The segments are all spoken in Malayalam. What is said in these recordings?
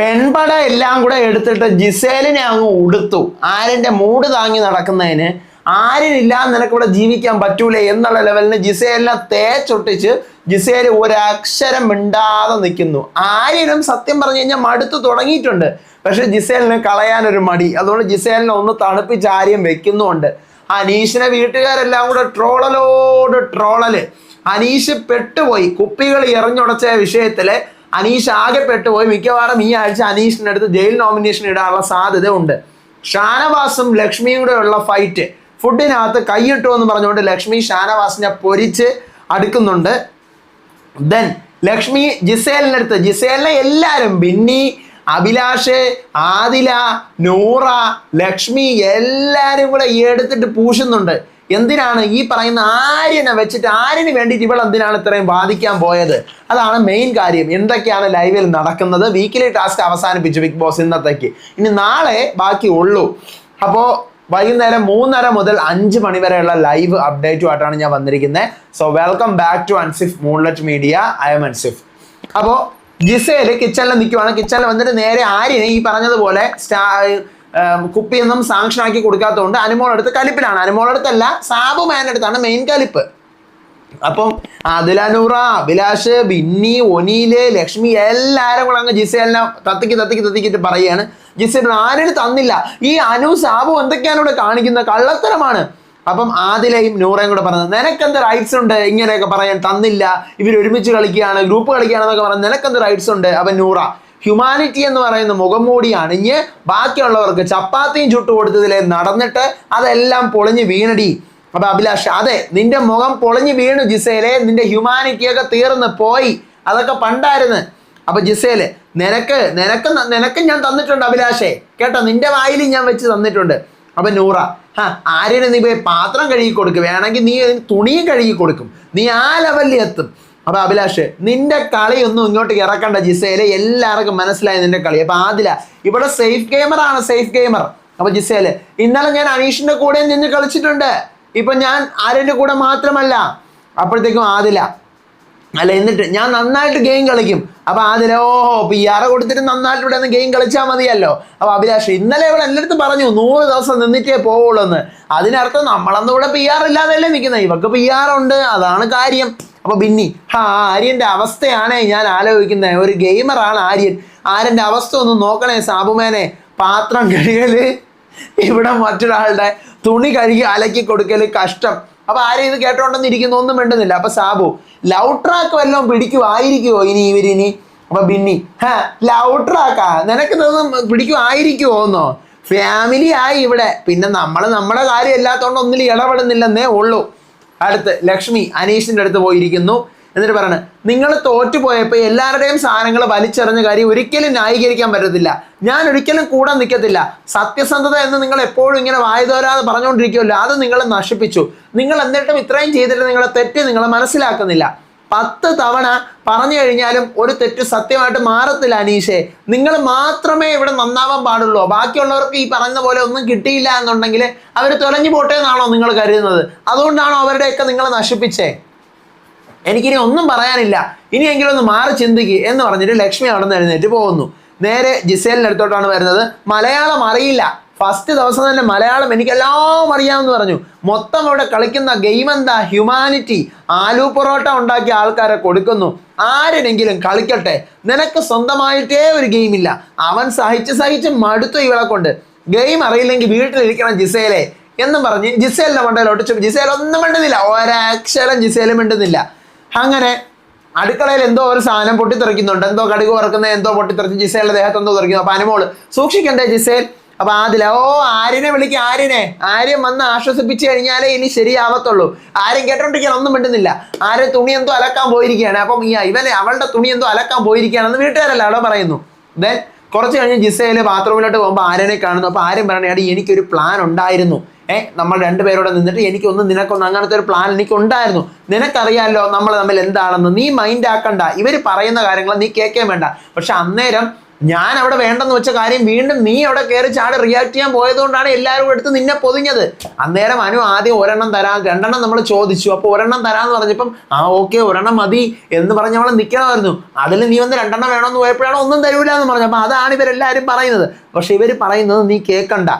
പെൺപട എല്ലാം കൂടെ എടുത്തിട്ട് ജിസേലിനെ അങ്ങ് ഉടുത്തു. ആരിന്റെ മൂട് താങ്ങി നടക്കുന്നതിന് ആരിനില്ല നിനക്ക് ഇവിടെ ജീവിക്കാൻ പറ്റൂലേ എന്നുള്ള ലെവലിന് ജിസേലിനെ തേച്ചൊട്ടിച്ച് ജിസേൽ ഒരക്ഷരം മിണ്ടാതെ നിൽക്കുന്നു. ആര്യനും സത്യം പറഞ്ഞു കഴിഞ്ഞാൽ മടുത്തു തുടങ്ങിയിട്ടുണ്ട്. പക്ഷെ ജിസേലിന് കളയാനൊരു മടി. അതുകൊണ്ട് ജിസേലിനെ ഒന്ന് തണുപ്പിച്ച് ആര്യം വെക്കുന്നുണ്ട് അനീഷിനെ വീട്ടുകാരെല്ലാം കൂടെ ട്രോളലോട് ട്രോളൽ. അനീഷ് പെട്ടുപോയി. കുപ്പികൾ എറിഞ്ഞുടച്ച വിഷയത്തിൽ അനീഷ് ആകെ പെട്ടുപോയി. മിക്കവാറും ഈ ആഴ്ച അനീഷിന്റെ അടുത്ത് ജയിൽ നോമിനേഷൻ ഇടാനുള്ള സാധ്യത ഉണ്ട് ഷാനവാസും ലക്ഷ്മിയും കൂടെ ഉള്ള ഫൈറ്റ് ഫുഡിനകത്ത് കൈയിട്ടു എന്ന് പറഞ്ഞുകൊണ്ട് ലക്ഷ്മി ഷാനവാസിനെ പൊരിച്ച് അടുക്കുന്നുണ്ട്. ദെൻ ലക്ഷ്മി ജിസേലിന്റെ അടുത്ത്. ജിസേലിനെ എല്ലാവരും ബിന്നി അഭിലാഷ് ആദില നൂറ ലക്ഷ്മി എല്ലാവരും കൂടെ എടുത്തിട്ട് പൂശുന്നുണ്ട്. എന്തിനാണ് ഈ പറയുന്ന ആര്യനെ വെച്ചിട്ട് ആര്യന് വേണ്ടിയിട്ട് ഇവൾ എന്തിനാണ് ഇത്രയും ബാധിക്കാൻ പോയത്? അതാണ് മെയിൻ കാര്യം. എന്തൊക്കെയാണ് ലൈവിൽ നടക്കുന്നത്? വീക്കിലി ടാസ്ക് അവസാനിപ്പിച്ചു ബിഗ് ബോസ് ഇന്നത്തേക്ക്. ഇനി നാളെ ബാക്കി ഉള്ളൂ. അപ്പോൾ വൈകുന്നേരം മൂന്നര മുതൽ അഞ്ച് മണി വരെയുള്ള ലൈവ് അപ്ഡേറ്റുമായിട്ടാണ് ഞാൻ വന്നിരിക്കുന്നത് so welcome back to Ansif moonlet media I'm Ansif അപ്പോൾ ജിസയിൽ കിച്ചണിൽ നിൽക്കുവാണ് കിച്ചണിൽ വന്നിട്ട് നേരെ ആര്യനെ ഈ പറഞ്ഞതുപോലെ സ്റ്റാ കുപ്പിയൊന്നും സാങ്ഷൻ ആക്കി കൊടുക്കാത്തതുകൊണ്ട് അനുമോളടുത്ത് കലിപ്പിലാണ്. അനുമോളടുത്തല്ല സാബു മാനടുത്താണ് മെയിൻ കലിപ്പ്. അപ്പം അതിലനൂറ അഭിലാഷ് ബിന്നി ഒനീൽ ലക്ഷ്മി എല്ലാവരും കൂടെ അങ്ങ് ജിസയെല്ലാം തത്തിക്ക് തത്തിക്ക് തത്തിക്കിട്ട് പറയുകയാണ്. ജിസേലിന് ആരും തന്നില്ല. ഈ അനു സാബു എന്തൊക്കെയാണ് ഇവിടെ കാണിക്കുന്നത്? കള്ളത്തരമാണ്. അപ്പം ആദിലയും നൂറയും കൂടെ പറഞ്ഞത് നിനക്കെന്ത് റൈറ്റ്സ് ഉണ്ട്? ഇങ്ങനെയൊക്കെ പറയാൻ തന്നില്ല. ഇവർ ഒരുമിച്ച് കളിക്കുകയാണ് ഗ്രൂപ്പ് കളിക്കുകയാണെന്നൊക്കെ പറഞ്ഞാൽ നിനക്കെന്ത് റൈറ്റ്സ് ഉണ്ട്? അവൻ നൂറ ഹ്യൂമാനിറ്റി എന്ന് പറയുന്ന മുഖം മൂടി അണിഞ്ഞ് ബാക്കിയുള്ളവർക്ക് ചപ്പാത്തിയും ചുട്ടു കൊടുത്തതിലെ നടന്നിട്ട് അതെല്ലാം പൊളിഞ്ഞ് വീണടി. അപ്പൊ അഭിലാഷ് അതെ നിന്റെ മുഖം പൊളിഞ്ഞു വീണു ജിസേലെ നിന്റെ ഹ്യൂമാനിറ്റിയൊക്കെ തീർന്ന് പോയി. അതൊക്കെ പണ്ടായിരുന്നു. അപ്പൊ ജിസേൽ നിനക്ക് നിനക്ക് നിനക്ക് ഞാൻ തന്നിട്ടുണ്ട് അഭിലാഷേ. കേട്ടോ നിന്റെ വായിൽ ഞാൻ വെച്ച് തന്നിട്ടുണ്ട്. അപ്പൊ നൂറ ഹാ ആര്യന് നീ പോയി പാത്രം കഴുകി കൊടുക്കും വേണമെങ്കിൽ നീ തുണിയും കഴുകി കൊടുക്കും നീ ആ ലെവലിൽ എത്തും. അപ്പൊ അഭിലാഷ് നിന്റെ കളിയൊന്നും ഇങ്ങോട്ട് ഇറക്കണ്ട ജിസേലെ എല്ലാവർക്കും മനസ്സിലായി നിന്റെ കളി. അപ്പൊ ആദില ഇവിടെ സേഫ് ഗെയിമർ ആണ് സേഫ് ഗെയിമർ അപ്പൊ ജിസേൽ ഇന്നലെ ഞാൻ അനീഷിന്റെ കൂടെ നിന്ന് കളിച്ചിട്ടുണ്ട്. ഇപ്പൊ ഞാൻ ആര്യന്റെ കൂടെ മാത്രമല്ല. അപ്പോഴത്തേക്കും ആദില അല്ല എന്നിട്ട് ഞാൻ നന്നായിട്ട് ഗെയിം കളിക്കും. അപ്പൊ ആദില ഓഹോ പി ആർ കൊടുത്തിട്ട് നന്നായിട്ട് ഇവിടെ നിന്ന് ഗെയിം കളിച്ചാൽ മതിയല്ലോ. അപ്പൊ അഭിലാഷ് ഇന്നലെ ഇവിടെ എല്ലായിടത്തും പറഞ്ഞു നൂറ് ദിവസം നിന്നിട്ടേ പോവുള്ളൂ എന്ന് അതിനർത്ഥം നമ്മളന്ന് ഇവിടെ പി ആർ ഇല്ലാതെയല്ലേ നിൽക്കുന്നത്. ഇവർക്ക് പി ആർ ഉണ്ട് അതാണ് കാര്യം. അപ്പൊ ബിന്നി ഹാ ആര്യന്റെ അവസ്ഥയാണ് ഞാൻ ആലോചിക്കുന്നത് ഒരു ഗെയിമറാണ് ആര്യൻ. ആര്യന്റെ അവസ്ഥ ഒന്ന് നോക്കണേ സാബുമേനെ. പാത്രം കഴുകൽ ഇവിടെ മറ്റൊരാളുടെ തുണി കഴുകി അലക്കി കൊടുക്കൽ കഷ്ടം. അപ്പൊ ആരും ഇത് കേട്ടോണ്ടെന്ന് ഇരിക്കുന്ന ഒന്നും മിണ്ടുന്നില്ല. അപ്പൊ സാബു ലവ് ട്രാക്ക് വല്ലതും പിടിക്കുമായിരിക്കുമോ ഇനി ഇവരിനി? അപ്പൊ ബിന്നി ഹാ ലവ് ട്രാക്കാ നിന്നും പിടിക്കുമായിരിക്കുമോ എന്നോ ഫാമിലി ആയി ഇവിടെ. പിന്നെ നമ്മൾ നമ്മുടെ കാര്യം ഇല്ലാത്തതുകൊണ്ട് ഒന്നിലും ഇടപെടുന്നില്ലെന്നേ ഉള്ളൂ. അടുത്ത് ലക്ഷ്മി അനീഷിന്റെ അടുത്ത് പോയിരിക്കുന്നു. എന്നിട്ട് പറയണ നിങ്ങൾ തോറ്റുപോയപ്പോൾ എല്ലാവരുടെയും സാധനങ്ങൾ വലിച്ചെറിഞ്ഞ കാര്യം ഒരിക്കലും ന്യായീകരിക്കാൻ പറ്റത്തില്ല. ഞാൻ ഒരിക്കലും കൂടെ നിൽക്കത്തില്ല സത്യസന്ധത എന്ന് നിങ്ങൾ എപ്പോഴും ഇങ്ങനെ വായുതോരാതെ പറഞ്ഞുകൊണ്ടിരിക്കുമല്ലോ അത് നിങ്ങൾ നശിപ്പിച്ചു. നിങ്ങൾ എന്നിട്ടും ഇത്രയും ചെയ്തിട്ട് നിങ്ങളെ തെറ്റ് നിങ്ങളെ മനസ്സിലാക്കുന്നില്ല. പത്ത് തവണ പറഞ്ഞു കഴിഞ്ഞാലും ഒരു തെറ്റ് സത്യമായിട്ട് മാറത്തില്ല അനീഷെ. നിങ്ങൾ മാത്രമേ ഇവിടെ നന്നാവാൻ പാടുള്ളൂ. ബാക്കിയുള്ളവർക്ക് ഈ പറഞ്ഞ പോലെ ഒന്നും കിട്ടിയില്ല എന്നുണ്ടെങ്കിൽ അവർ തൊലഞ്ഞു പോട്ടെ എന്നാണോ നിങ്ങൾ കരുതുന്നത്. അതുകൊണ്ടാണോ അവരുടെയൊക്കെ നിങ്ങൾ നശിപ്പിച്ചേ? എനിക്കിനി ഒന്നും പറയാനില്ല. ഇനിയെങ്കിലും ഒന്ന് മാറി ചിന്തിക്കുക എന്ന് പറഞ്ഞിട്ട് ലക്ഷ്മി അവിടെ നിന്ന് എഴുന്നേറ്റ് പോകുന്നു. നേരെ ജിസേലിന്റെ അടുത്തോട്ടാണ് വരുന്നത്. മലയാളം അറിയില്ല. ഫസ്റ്റ് ദിവസം തന്നെ മലയാളം എനിക്കെല്ലാം അറിയാമെന്ന് പറഞ്ഞു. മൊത്തം അവിടെ കളിക്കുന്ന ഗെയിം എന്താ? ഹ്യൂമാനിറ്റി ആലു പൊറോട്ട ഉണ്ടാക്കിയ ആൾക്കാരെ കൊടുക്കുന്നു. ആരെങ്കിലും കളിക്കട്ടെ? നിനക്ക് സ്വന്തമായിട്ടേ ഒരു ഗെയിം ഇല്ല. അവൻ സഹിച്ച് സഹിച്ച് മടുത്തു ഇവളെ കൊണ്ട്. ഗെയിം അറിയില്ലെങ്കിൽ വീട്ടിലിരിക്കണം ജിസേലെ എന്നും പറഞ്ഞ് ജിസേലിന്റെ മണ്ടയിലോട്ട് ചുമ ജിസേൽ ഒന്നും മിണ്ടുന്നില്ല. ഒരക്ഷരം ജിസേലും മിണ്ടുന്നില്ല. അങ്ങനെ അടുക്കളയിൽ എന്തോ ഒരു സാധനം പൊട്ടിത്തെറിക്കുന്നുണ്ട്. എന്തോ കടുക് വറക്കുന്ന എന്തോ പൊട്ടിത്തെറിച്ച് ജിസേലിന്റെ ദേഹത്ത് എന്തോ തെറിക്കുന്നു. അപ്പൊ അനുമോൾ സൂക്ഷിക്കണ്ടേ ജിസേൽ? അപ്പൊ ആദില ഓ ആര്യനെ വിളിക്ക ആര്യനെ. ആര്യം വന്ന് ആശ്വസിപ്പിച്ചു കഴിഞ്ഞാലേ ഇനി ശരിയാവത്തുള്ളൂ. ആരും കേട്ടോണ്ടിരിക്കാൻ ഒന്നും മിണ്ടുന്നില്ല. ആരെ തുണി എന്തോ അലക്കാൻ പോയിരിക്കുകയാണ്. അപ്പം ഈ ഇവനെ അവളുടെ തുണി എന്തോ അലക്കാൻ പോയിരിക്കുകയാണെന്ന് വീട്ടുകാരല്ല അവിടെ പറയുന്നു. ദെൻ കുറച്ച് കഴിഞ്ഞ് ജിസയിൽ ബാത്റൂമിലോട്ട് പോകുമ്പോൾ ആര്യനെ കാണുന്നു. അപ്പോൾ ആര്യം പറയണേ എനിക്കൊരു പ്ലാൻ ഉണ്ടായിരുന്നു. ഏഹ് നമ്മൾ രണ്ടുപേരോടെ നിന്നിട്ട് എനിക്കൊന്നും നിനക്കൊന്നും അങ്ങനത്തെ ഒരു പ്ലാൻ എനിക്ക് ഉണ്ടായിരുന്നു നിനക്കറിയാമല്ലോ നമ്മൾ തമ്മിൽ എന്താണെന്ന്. നീ മൈൻഡ് ആക്കണ്ട. ഇവർ പറയുന്ന കാര്യങ്ങൾ നീ കേൾക്കാൻ വേണ്ട. പക്ഷെ അന്നേരം ഞാൻ അവിടെ വേണ്ടെന്ന് വെച്ച കാര്യം വീണ്ടും നീ അവിടെ കയറി ചാടി റിയാക്ട് ചെയ്യാൻ പോയതുകൊണ്ടാണ് എല്ലാവരും എടുത്ത് നിന്നെ പൊതിഞ്ഞത്. അന്നേരം അനു ആദ്യം ഒരെണ്ണം തരാം രണ്ടെണ്ണം നമ്മൾ ചോദിച്ചു. അപ്പോൾ ഒരെണ്ണം തരാന്ന് പറഞ്ഞപ്പം ആ ഓക്കെ ഒരെണ്ണം മതി എന്ന് പറഞ്ഞ് നമ്മൾ നിൽക്കണമായിരുന്നു അതിൽ നീ വന്ന് രണ്ടെണ്ണം വേണമെന്ന് പോയപ്പോഴാണ് ഒന്നും തരൂല എന്ന് പറഞ്ഞു. അപ്പോൾ അതാണ് ഇവരെല്ലാവരും പറയുന്നത്. പക്ഷെ ഇവർ പറയുന്നത് നീ കേൾക്കണ്ട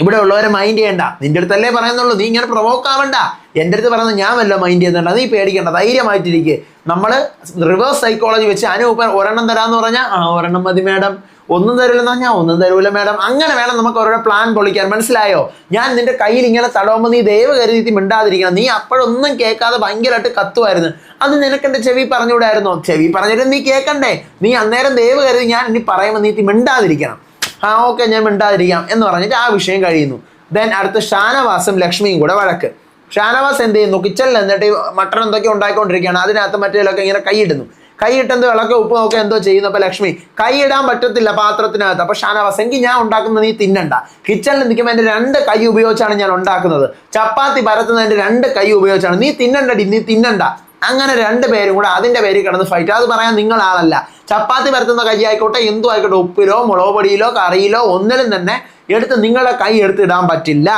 ഇവിടെ ഉള്ളവരെ മൈൻഡ് ചെയ്യണ്ട. നിന്റെ അടുത്തല്ലേ പറയുന്നുള്ളൂ. നീ ഇങ്ങനെ പ്രൊവോക്ക് ആവണ്ട. എന്റെ അടുത്ത് പറയുന്നത് ഞാൻ വല്ല മൈൻഡ് ചെയ്യുന്നുണ്ട്. നീ പേടിക്കേണ്ട. ധൈര്യമായിട്ടിരിക്കുക നമ്മൾ റിവേഴ്സ് സൈക്കോളജി വെച്ച് അനു ഒരെണ്ണം തരാമെന്ന് പറഞ്ഞാൽ ആ ഒരെണ്ണം മതി മാഡം ഒന്നും തരില്ലെന്ന് പറഞ്ഞാൽ ഒന്നും തരൂല മാഡം അങ്ങനെ വേണം നമുക്ക് ഓരോ പ്ലാൻ പൊളിക്കാൻ. മനസ്സിലായോ? ഞാൻ നിന്റെ കയ്യിൽ ഇങ്ങനെ തടവുമ്പോൾ നീ ദൈവ കരുതി മിണ്ടാതിരിക്കണം. നീ അപ്പോഴൊന്നും കേൾക്കാതെ ഭയങ്കരമായിട്ട് കത്തുമായിരുന്നു. അത് നിനക്കെന്റെ ചെവി പറഞ്ഞുകൂടായിരുന്നോ? ചെവി പറഞ്ഞിട്ട് നീ കേൾക്കണ്ടേ? നീ അന്നേരം ദൈവ കരുതി ഞാൻ ഇനി പറയുമ്പോൾ നീ മിണ്ടാതിരിക്കണം. ആ ഓക്കെ ഞാൻ മിണ്ടാതിരിക്കാം എന്ന് പറഞ്ഞിട്ട് ആ വിഷയം കഴിയുന്നു. ദെൻ അടുത്ത് ഷാനവാസും ലക്ഷ്മിയും കൂടെ വഴക്ക്. ഷാനവാസ് എന്ത് ചെയ്യുന്നു? കിച്ചണിൽ എന്നിട്ട് മട്ടൺ എന്തൊക്കെ ഉണ്ടായിക്കൊണ്ടിരിക്കുകയാണ്. അതിനകത്ത് മറ്റേലൊക്കെ ഇങ്ങനെ കൈയിടുന്നു. കൈയിട്ടെന്ത് വിളക്ക് ഉപ്പ് നോക്കെ എന്തോ ചെയ്യുന്നു. അപ്പൊ ലക്ഷ്മി കൈയിടാൻ പറ്റത്തില്ല പാത്രത്തിനകത്ത്. അപ്പൊ ഷാനവാസ് എങ്കിൽ ഞാൻ ഉണ്ടാക്കുന്നത് നീ തിന്നണ്ട. കിച്ചണിൽ നിൽക്കുമ്പോൾ എന്റെ രണ്ട് കൈ ഉപയോഗിച്ചാണ് ഞാൻ ഉണ്ടാക്കുന്നത്. ചപ്പാത്തി പരത്തുന്നതിന്റെ രണ്ട് കൈ ഉപയോഗിച്ചാണ്. നീ തിന്നണ്ടടി നീ തിന്നണ്ട. അങ്ങനെ രണ്ട് പേരും കൂടെ അതിന്റെ പേരിൽ കിടന്ന് ഫൈറ്റ് അത് പറയാൻ നിങ്ങൾ ആളല്ല ചപ്പാത്തി പരത്തുന്ന കൈ ആയിക്കോട്ടെ എന്തു ആയിക്കോട്ടെ ഉപ്പിലോ മുളക് പൊടിയിലോ കറിയിലോ ഒന്നിലും തന്നെ എടുത്ത് നിങ്ങളുടെ കൈ എടുത്ത് ഇടാൻ പറ്റില്ല.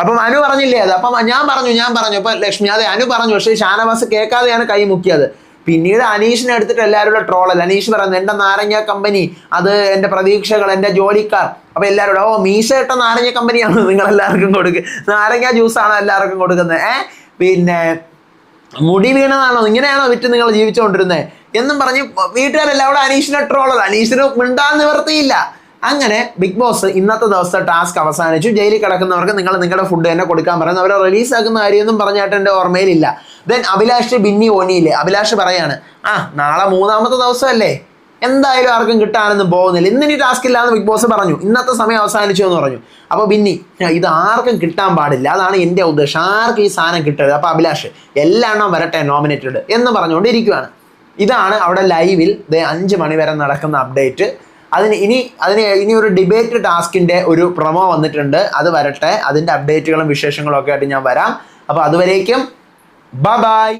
അപ്പം അനു പറഞ്ഞില്ലേ അത്? അപ്പം ഞാൻ പറഞ്ഞു ഞാൻ പറഞ്ഞു. ഇപ്പൊ ലക്ഷ്മി അതെ അനു പറഞ്ഞു. പക്ഷേ ഷാനവാസ് കേൾക്കാതെയാണ് കൈ മുക്കിയത്. പിന്നീട് അനീഷിനെ എടുത്തിട്ട് എല്ലാവരും ട്രോളല്ല അനീഷ് പറയുന്നത് എന്റെ നാരങ്ങ കമ്പനി അത് എന്റെ പ്രതീക്ഷകൾ എന്റെ ജോലിക്കാർ. അപ്പൊ എല്ലാവരും ഓ മീശ ഇട്ട നാരങ്ങ കമ്പനിയാണ് നിങ്ങൾ എല്ലാവർക്കും കൊടുക്കുക നാരങ്ങ ജ്യൂസാണ് എല്ലാവർക്കും കൊടുക്കുന്നത്? ഏഹ് പിന്നെ മുടി വീണതാണോ ഇങ്ങനെയാണോ വിറ്റ് നിങ്ങൾ ജീവിച്ചുകൊണ്ടിരുന്നത് എന്നും പറഞ്ഞ് വീട്ടുകാരെല്ലാം അവിടെ അനീഷിനെ ട്രോളർ അനീഷിന് മിണ്ടാൻ നിവർത്തിയില്ല അങ്ങനെ ബിഗ് ബോസ് ഇന്നത്തെ ദിവസത്തെ ടാസ്ക് അവസാനിച്ചു. ജയിലിൽ കിടക്കുന്നവർക്ക് നിങ്ങൾ നിങ്ങളുടെ ഫുഡ് തന്നെ കൊടുക്കാൻ പറയുന്നു. അവരെ റിലീസ് ആക്കുന്ന കാര്യമൊന്നും പറഞ്ഞായിട്ട് എന്റെ ഓർമ്മയിലില്ല. ദെൻ അഭിലാഷ് ബിന്നി ഓനിയില്ലേ? അഭിലാഷ് പറയാണ് ആ നാളെ മൂന്നാമത്തെ ദിവസമല്ലേ? എന്തായാലും ആർക്കും കിട്ടാനൊന്നും പോകുന്നില്ല. ഇന്നിനി ടാസ്ക് ഇല്ലാന്ന് ബിഗ് ബോസ് പറഞ്ഞു. ഇന്നത്തെ സമയം അവസാനിച്ചു എന്ന് പറഞ്ഞു. അപ്പോൾ ബിന്നി ഇത് ആർക്കും കിട്ടാൻ പാടില്ല. അതാണ് എന്റെ ഉദ്ദേശം. ആർക്കും ഈ സാധനം കിട്ടരുത്. അപ്പോൾ അഭിലാഷ് എല്ലാം വരട്ടെ നോമിനേറ്റഡ് എന്ന് പറഞ്ഞുകൊണ്ടിരിക്കുകയാണ് ഇതാണ് അവിടെ ലൈവിൽ അഞ്ച് മണി വരെ നടക്കുന്ന അപ്ഡേറ്റ് അതിന് ഇനി അതിന് ഇനി ഒരു ഡിബേറ്റ് ടാസ്കിന്റെ ഒരു പ്രൊമോ വന്നിട്ടുണ്ട്. അത് വരട്ടെ. അതിന്റെ അപ്ഡേറ്റുകളും വിശേഷങ്ങളും ഒക്കെ ആയിട്ട് ഞാൻ വരാം. അപ്പോൾ അതുവരേക്കും ബ ബായ്